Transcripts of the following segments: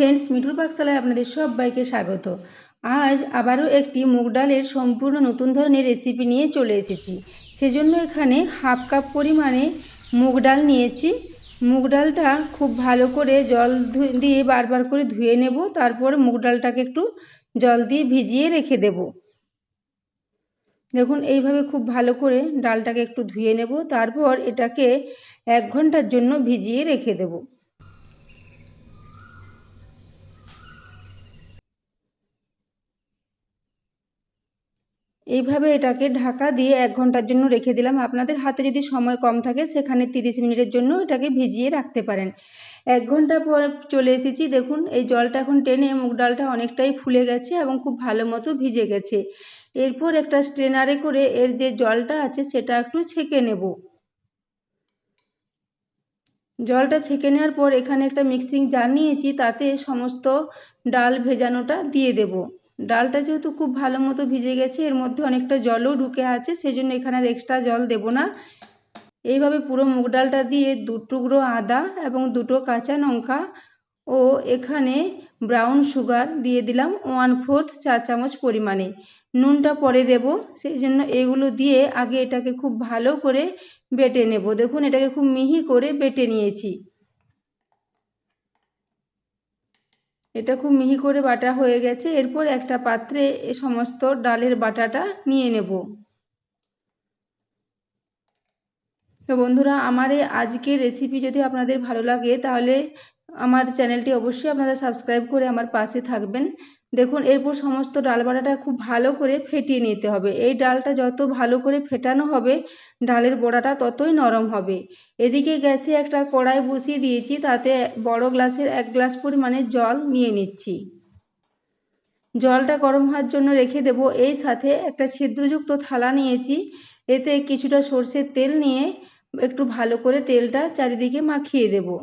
Friends মিঠুর পাকশালায় আপনাদের সবাইকে স্বাগত। আজ আবারও একটি মুগ ডালের সম্পূর্ণ নতুন ধরনের রেসিপি নিয়ে চলে এসেছি। সেজন্য এখানে হাফ কাপ পরিমাণে মুগ ডাল নিয়েছি। মুগ ডালটা খুব ভালো করে জল দিয়ে বারবার করে ধুয়ে নেব। তারপর মুগ ডালটাকে একটু জল দিয়ে ভিজিয়ে রেখে দেব। দেখুন, এইভাবে খুব ভালো করে ডালটাকে একটু ধুয়ে নেব। তারপর এটাকে এক ঘণ্টার জন্য ভিজিয়ে রেখে দেবো। এইভাবে এটাকে ঢাকা দিয়ে এক ঘণ্টার জন্য রেখে দিলাম। আপনাদের হাতে যদি সময় কম থাকে, সেখানে তিরিশ মিনিটের জন্য এটাকে ভিজিয়ে রাখতে পারেন। এক ঘণ্টা পর চলে এসেছি। দেখুন, এই জলটা এখন টেনে মুগ ডালটা অনেকটাই ফুলে গেছে এবং খুব ভালো মতো ভিজে গেছে। এরপর একটা স্ট্রেনারে করে এর যে জলটা আছে, সেটা একটু ছেঁকে নেব। জলটা ছেঁকে নেওয়ার পর এখানে একটা মিক্সিং জার নিয়েছি, তাতে সমস্ত ডাল ভেজানোটা দিয়ে দেবো। ডালটা যেহেতু খুব ভালো মতো ভিজে গেছে, এর মধ্যে অনেকটা জলও ঢুকে আছে সেই জন্য এখানে আর এক্সট্রা জল দেব না। এইভাবে পুরো মুগ ডালটা দিয়ে দু টুকরো আদা এবং দুটো কাঁচা লঙ্কা ও এখানে ব্রাউন সুগার দিয়ে দিলাম ওয়ান ফোর্থ চা চামচ পরিমাণে। নুনটা পরে দেব সেই জন্য এগুলো দিয়ে আগে এটাকে খুব ভালো করে বেটে নেব। দেখুন, এটাকে খুব মিহি করে বেটে নিয়েছি। এটা খুব মিহি করে বাটা হয়ে গেছে। এরপর একটা পাত্রে এ সমস্ত ডালের বাটাটা নিয়ে নেব। তো বন্ধুরা, আমার এই আজকের রেসিপি যদি আপনাদের ভালো লাগে, তাহলে আমার চ্যানেলটি অবশ্যই আপনারা সাবস্ক্রাইব করে আমার পাশে থাকবেন। দেখুন, এরপর সমস্ত ডাল খুব ভালো করে ফেটিয়ে নিতে হবে। এই ডালটা যত ভালো করে ফেটানো হবে, ডালের বড়াটা ততই নরম হবে। এদিকে গ্যাসে একটা কড়াই বসিয়ে দিয়েছি, তাতে বড় গ্লাসের এক গ্লাস পরিমাণে জল নিয়ে নিচ্ছি। জলটা গরম হওয়ার জন্য রেখে দেব। এই সাথে একটা ছিদ্রযুক্ত থালা নিয়েছি। এতে কিছুটা সর্ষের তেল নিয়ে একটু ভালো করে তেলটা চারিদিকে মাখিয়ে দেবো।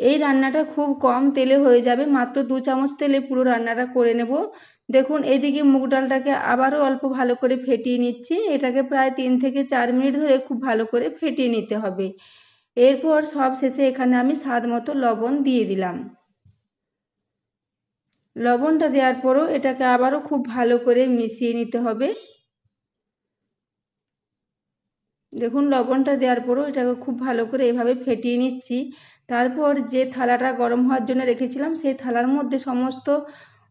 এই রান্নাটা খুব কম তেলে হয়ে যাবে, মাত্র দু চামচ তেলে পুরো রান্নাটা করে নেব। দেখুন এদিকে মুগ ডালটাকে আবারও অল্প ভালো করে ফেটিয়ে নিচ্ছি। এটাকে প্রায় তিন থেকে চার মিনিট ধরে খুব ভালো করে ফেটিয়ে নিতে হবে। এরপর সব শেষে এখানে আমি স্বাদ মতো লবণ দিয়ে দিলাম। লবণটা দেওয়ার পরও এটাকে আবারও খুব ভালো করে মিশিয়ে নিতে হবে। দেখুন, লবণটা দেওয়ার পরও এটাকে খুব ভালো করে এভাবে ফেটিয়ে নিচ্ছি। তারপর যে থালাটা গরম হওয়ার জন্য রেখেছিলাম, সেই থালার মধ্যে সমস্ত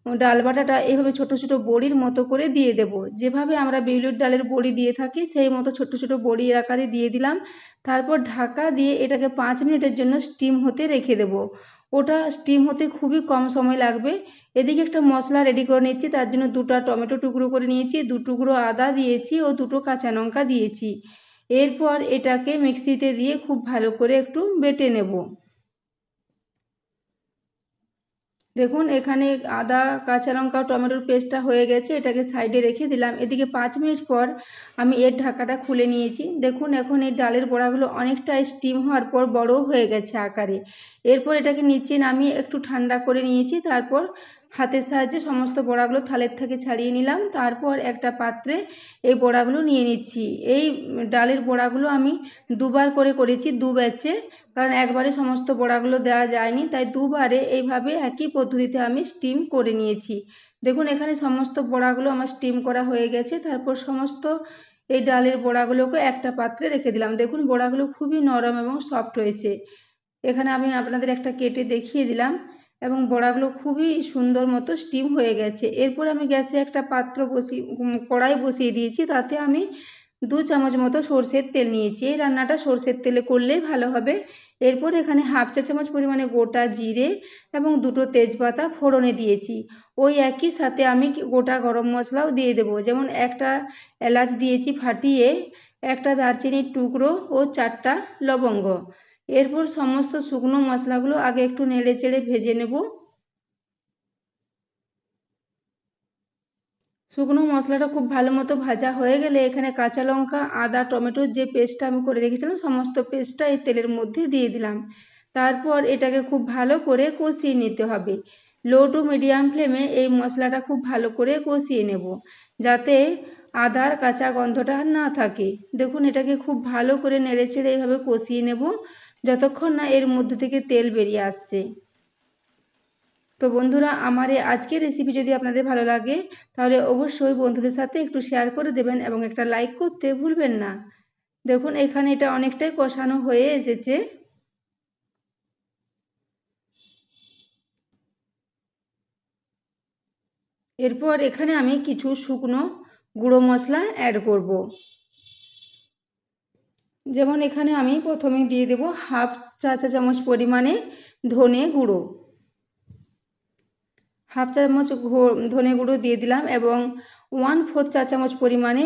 ডাল বাটাটা এভাবে ছোট ছোট বড়ির মতো করে দিয়ে দেব। যেভাবে আমরা বিউলির ডালের বড়ি দিয়ে থাকি, সেই মতো ছোট ছোট বড়ির আকারে দিয়ে দিলাম। তারপর ঢাকা দিয়ে এটাকে পাঁচ মিনিটের জন্য স্টিম হতে রেখে দেব। ওটা স্টিম হতে খুবই কম সময় লাগবে। এদিকে একটা মশলা রেডি করে নিচ্ছি, তার জন্য দুটো টমেটো টুকরো করে নিয়েছি, দু টুকরো আদা দিয়েছি ও দুটো কাঁচা লঙ্কা দিয়েছি। এরপর এটাকে মিক্সিতে দিয়ে খুব ভালো করে একটু বেটে নেব। দেখুন, এখানে আদা, কাঁচা লঙ্কা, টমেটোর পেস্টটা হয়ে গেছে, এটাকে সাইডে রেখে দিলাম। এদিকে পাঁচ মিনিট পর আমি এর ঢাকাটা খুলে নিয়েছি। দেখুন, এখন এই ডালের বড়াগুলো অনেকটা স্টিম হওয়ার পর বড় হয়ে গেছে আকারে। এরপর এটাকে নিচে নামিয়ে একটু ঠান্ডা করে নিয়েছি, তারপর হাতের সাহায্যে সমস্ত বড়াগুলো থালের থেকে ছাড়িয়ে নিলাম। তারপর একটা পাত্রে এই বড়াগুলো নিয়ে নিচ্ছি। এই ডালের বড়াগুলো আমি দুবার করে করেছি দু ব্যাচে, কারণ একবারে সমস্ত বড়াগুলো দেওয়া যায়নি। তাই দুবারে এইভাবে একই পদ্ধতিতে আমি স্টিম করে নিয়েছি। দেখুন, এখানে সমস্ত বড়াগুলো আমার স্টিম করা হয়ে গেছে। তারপর সমস্ত এই ডালের বড়াগুলোকে একটা পাত্রে রেখে দিলাম। দেখুন, বড়াগুলো খুবই নরম এবং সফট হয়েছে। এখানে আমি আপনাদের একটা কেটে দেখিয়ে দিলাম। এবং বড়াগুলো খুবই সুন্দর মতো স্টিম হয়ে গেছে। এরপর আমি গ্যাসে একটা পাত্র বসিয়ে কড়াই বসিয়ে দিয়েছি। তাতে আমি দু চামচ মতো সর্ষের তেল নিয়েছি। এই রান্নাটা সর্ষের তেলে করলেই ভালো হবে। এরপর এখানে হাফ চা চামচ পরিমাণে গোটা জিরে এবং দুটো তেজপাতা ফোড়নে দিয়েছি। ওই একই সাথে আমি গোটা গরম মশলাও দিয়ে দেবো। যেমন একটা এলাচ দিয়েছি ফাটিয়ে, একটা দারচিনির টুকরো ও চারটা লবঙ্গ। এরপর সমস্ত শুকনো মশলাগুলো আগে একটু নেড়ে চেড়ে ভেজে নেব। শুকনো মশলাটা খুব ভালো মতো ভাজা হয়ে গেলে এখানে কাঁচা লঙ্কা, আদা টমেটোর যে পেস্টটা আমি করে রেখেছিলাম সমস্ত পেস্টটা এই তেলের মধ্যে দিয়ে দিলাম। তারপর এটাকে খুব ভালো করে কষিয়ে নিতে হবে। লো টু মিডিয়াম ফ্লেমে এই মশলাটা খুব ভালো করে কষিয়ে নেব যাতে আদার কাঁচা গন্ধটা না থাকে। দেখুন এটাকে খুব ভালো করে নেড়ে চেড়ে এইভাবে কষিয়ে নেব। যতক্ষণ না এর মধ্যে থেকে তেল বেরিয়ে আসছে। তো বন্ধুরা, আমার এই আজকের রেসিপি যদি আপনাদের ভালো লাগে, তাহলে অবশ্যই বন্ধুদের সাথে একটু শেয়ার করে দেবেন এবং একটা লাইক করতে ভুলবেন না। দেখুন, এখানে এটা অনেকটাই কষানো হয়ে এসেছে। এরপর এখানে আমি কিছু শুকনো গুঁড়ো মশলা অ্যাড করব। যেমন এখানে আমি প্রথমে দিয়ে দেব হাফ চা চা চামচ পরিমাণে ধনে গুঁড়ো। হাফ চামচ ধনে গুঁড়ো দিয়ে দিলাম এবং ওয়ান ফোর চা চামচ পরিমাণে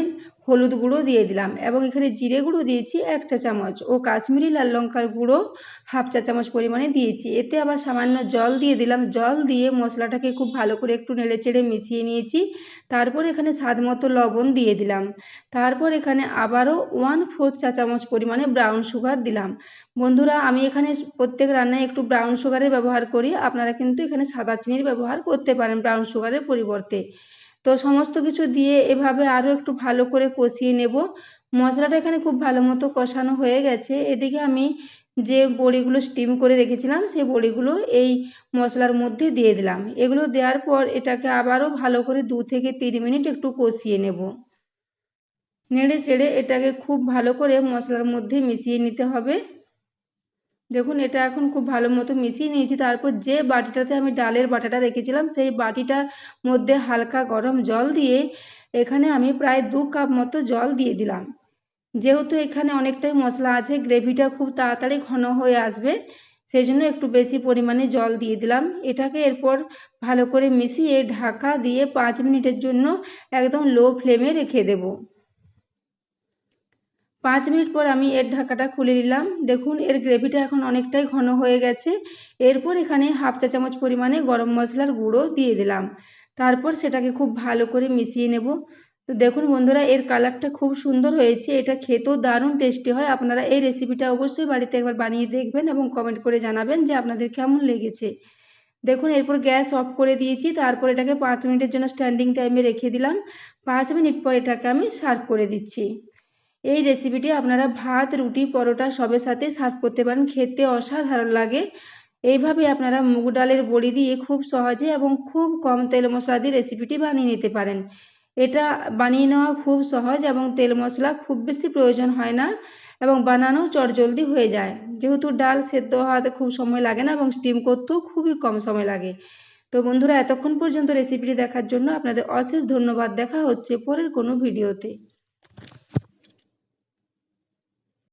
হলুদ গুঁড়ো দিয়ে দিলাম এবং এখানে জিরে গুঁড়ো দিয়েছি এক চা চামচ ও কাশ্মীরি লাল লঙ্কার গুঁড়ো হাফ চা চামচ পরিমাণে দিয়েছি। এতে আবার সামান্য জল দিয়ে দিলাম। জল দিয়ে মশলাটাকে খুব ভালো করে একটু নেড়ে চেড়ে মিশিয়ে নিয়েছি। তারপর এখানে স্বাদ মতো লবণ দিয়ে দিলাম। তারপর এখানে আবারও ওয়ান ফোর চা চামচ পরিমাণে ব্রাউন সুগার দিলাম। বন্ধুরা, আমি এখানে প্রত্যেক রান্নায় একটু ব্রাউন সুগারের ব্যবহার করি। আপনারা কিন্তু এখানে সাদা চিনির ব্যবহার করতে পারেন ব্রাউন সুগারের পরিবর্তে। তো সমস্ত কিছু দিয়ে এভাবে আরও একটু ভালো করে কষিয়ে নেব। মশলাটা এখানে খুব ভালো মতো কষানো হয়ে গেছে। এদিকে আমি যে বড়িগুলো স্টিম করে রেখেছিলাম, সেই বড়িগুলো এই মশলার মধ্যে দিয়ে দিলাম। এগুলো দেওয়ার পর এটাকে আবারও ভালো করে দু থেকে তিন মিনিট একটু কষিয়ে নেব। নেড়ে চেড়ে এটাকে খুব ভালো করে মশলার মধ্যে মিশিয়ে নিতে হবে। দেখুন, এটা এখন খুব ভালো মতো মিশিয়ে নিয়েছি। তারপর যে বাটিটাতে আমি ডালের বাটাটা রেখেছিলাম, সেই বাটিটার মধ্যে হালকা গরম জল দিয়ে এখানে আমি প্রায় দু কাপ মতো জল দিয়ে দিলাম। যেহেতু এখানে অনেকটাই মশলা আছে, গ্রেভিটা খুব তাড়াতাড়ি ঘন হয়ে আসবে সেই জন্য একটু বেশি পরিমাণে জল দিয়ে দিলাম। এটাকে এরপর ভালো করে মিশিয়ে ঢাকা দিয়ে পাঁচ মিনিটের জন্য একদম লো ফ্লেমে রেখে দেবো। পাঁচ মিনিট পর আমি এর ঢাকাটা খুলে নিলাম। দেখুন, এর গ্রেভিটা এখন অনেকটাই ঘন হয়ে গেছে। এরপর এখানে হাফ চা চামচ পরিমাণে গরম মশলার গুঁড়ো দিয়ে দিলাম। তারপর সেটাকে খুব ভালো করে মিশিয়ে নেব। তো দেখুন বন্ধুরা, এর কালারটা খুব সুন্দর হয়েছে। এটা খেতেও দারুণ টেস্টি হয়। আপনারা এই রেসিপিটা অবশ্যই বাড়িতে একবার বানিয়ে দেখবেন এবং কমেন্ট করে জানাবেন যে আপনাদের কেমন লেগেছে। দেখুন, এরপর গ্যাস অফ করে দিয়েছি। তারপর এটাকে পাঁচ মিনিটের জন্য স্ট্যান্ডিং টাইমে রেখে দিলাম। পাঁচ মিনিট পর এটাকে আমি সার্ভ করে দিচ্ছি। এই রেসিপিটি আপনারা ভাত, রুটি, পরোটা সবের সাথে সার্ভ করতে পারেন। খেতে অসাধারণ লাগে। এইভাবে আপনারা মুগ ডালের বড়ি দিয়ে খুব সহজে এবং খুব কম তেল মশলা দিয়ে রেসিপিটি বানিয়ে নিতে পারেন। এটা বানিয়ে নেওয়া খুব সহজ এবং তেল মশলা খুব বেশি প্রয়োজন হয় না এবং বানানো চটজলদি হয়ে যায়। যেহেতু ডাল সেদ্ধ হওয়াতে খুব সময় লাগে না এবং স্টিম করতেও খুবই কম সময় লাগে। তো বন্ধুরা, এতক্ষণ পর্যন্ত রেসিপিটি দেখার জন্য আপনাদের অশেষ ধন্যবাদ। দেখা হচ্ছে পরের কোনো ভিডিওতে